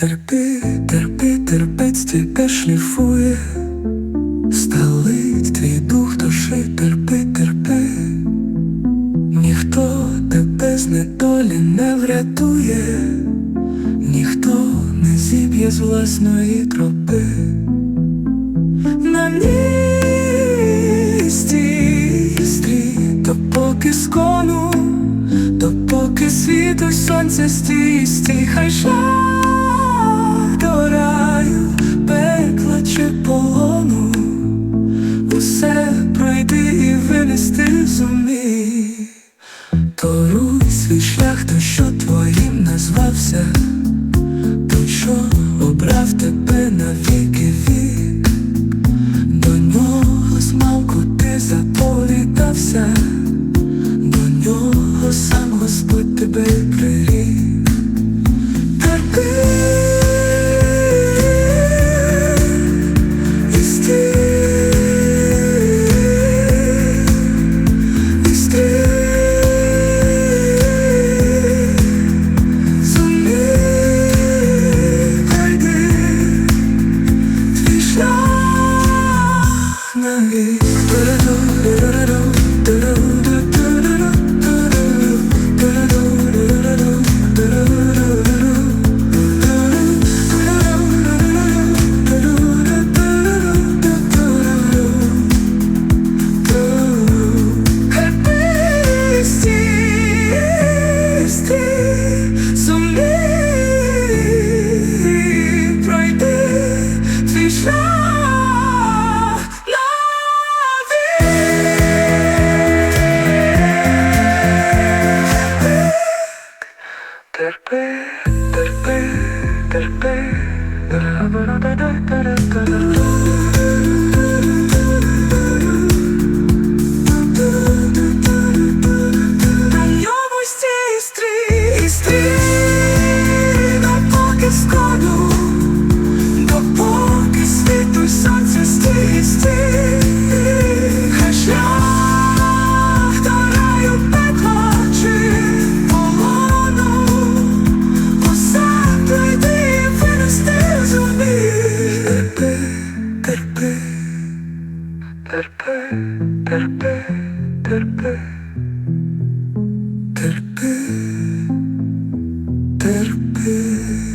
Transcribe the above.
Терпи, терпи, терпець тебе шліфує, сталить твій дух душі, терпи, терпи, ніхто тебе з недолі не врятує, ніхто не зіб'є з власної тропи. На місці стрій, допоки скону, допоки світу сонце стій, стій, хай шлях до пекла чи полону, усе пройди і винести зумій. Торуй свій шлях, той, що твоїм назвався, той, що обрав тебе на віки вік. До нього змалку ти заповідався, Терпи, терпи, терпи. На ньому стій, стрій, терпи. Терпи, терпи.